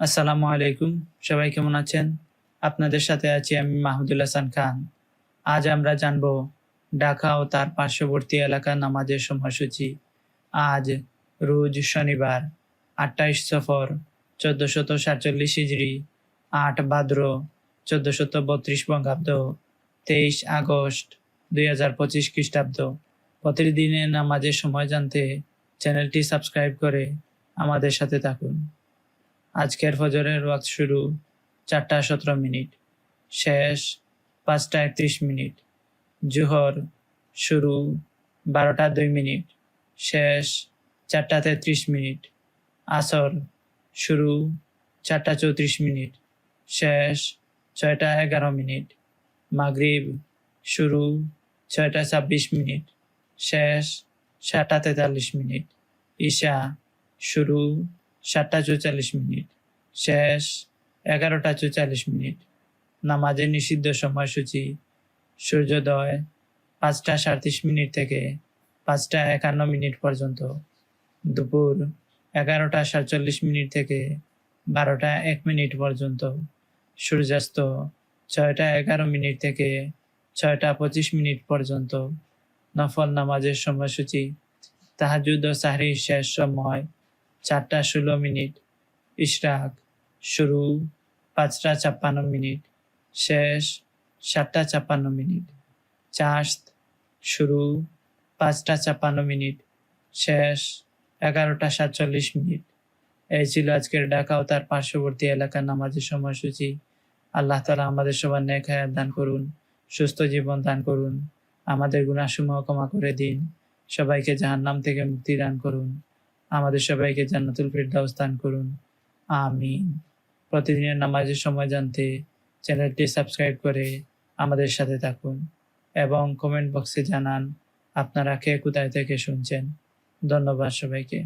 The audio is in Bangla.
আসসালামু আলাইকুম। সবাই কেমন আছেন? আপনাদের সাথে আছি আমি মাহমুদুল হাসান খান। আজ আমরা জানব ঢাকা ও তার পার্শ্ববর্তী এলাকা নামাজের সময়সূচি। আজ রোজ শনিবার আটাইশ সফর, চোদ্দশত সাতচল্লিশ হিজড়ি, আট ভাদ্র চোদ্দশত বত্রিশ বঙ্গাব্দ, তেইশ আগস্ট দুই হাজার পঁচিশ খ্রিস্টাব্দ। প্রতিদিনের নামাজের সময় জানতে চ্যানেলটি সাবস্ক্রাইব করে আমাদের সাথে থাকুন। আজকের ফজরের ওয়াক্ত শুরু চারটা সতেরো মিনিট, শেষ পাঁচটা একত্রিশ মিনিট, জুহর শুরু বারোটা দুই মিনিট, শেষ চারটা তেত্রিশ মিনিট, আসর শুরু চারটা চৌত্রিশ মিনিট, শেষ ছয়টা এগারো মিনিট, মাগরিব শুরু ছয়টা ছাব্বিশ মিনিট, শেষ সাতটা তেতাল্লিশ মিনিট, ঈশা শুরু সাতটা চৌচল্লিশ মিনিট, শেষ এগারোটা চৌচল্লিশ মিনিট, নামাজের নিষিদ্ধ সময়সূচি, সূর্যোদয় পাঁচটা সাঁত্রিশ মিনিট থেকে পাঁচটা একান্ন মিনিট পর্যন্ত, দুপুর এগারোটা সাতচল্লিশ মিনিট থেকে বারোটা এক মিনিট পর্যন্ত, সূর্যাস্ত ছয়টা এগারো মিনিট থেকে ছয়টা পঁচিশ মিনিট পর্যন্ত, নফল নামাজের সময়সূচি, তাহাজুদ ও সাহরির শেষ সময় চারটা ষোলো মিনিট। ইশরাক, শুরু, পাঁচটা ছাপ্পান্ন মিনিট। শেষ, সাতটা ছাপ্পান্ন মিনিট। চাষত শুরু, পাঁচটা ছাপ্পান্ন মিনিট। শেষ, এগারোটা সাতচল্লিশ মিনিট। এই ছিল আজকের ঢাকা ও তার পার্শ্ববর্তী এলাকার নামাজের সময়সূচি। আল্লাহ তালা আমাদের সবার নেক হায়াত দান করুন, সুস্থ জীবন দান করুন। আমাদের গুণাসমূহ ক্ষমা করে দিন। সবাইকে জাহান্নাম থেকে মুক্তি দান করুন। আমাদের সবাইকে জান্নাতুল ফিরদাউস দান করুন। আমিন। প্রতিদিনের নামাজের সময় জানতে চ্যানেলটি সাবস্ক্রাইব করে আমাদের সাথে থাকুন এবং কমেন্ট বক্সে জানান আপনারা কে কোথায় থেকে শুনছেন। ধন্যবাদ সবাইকে।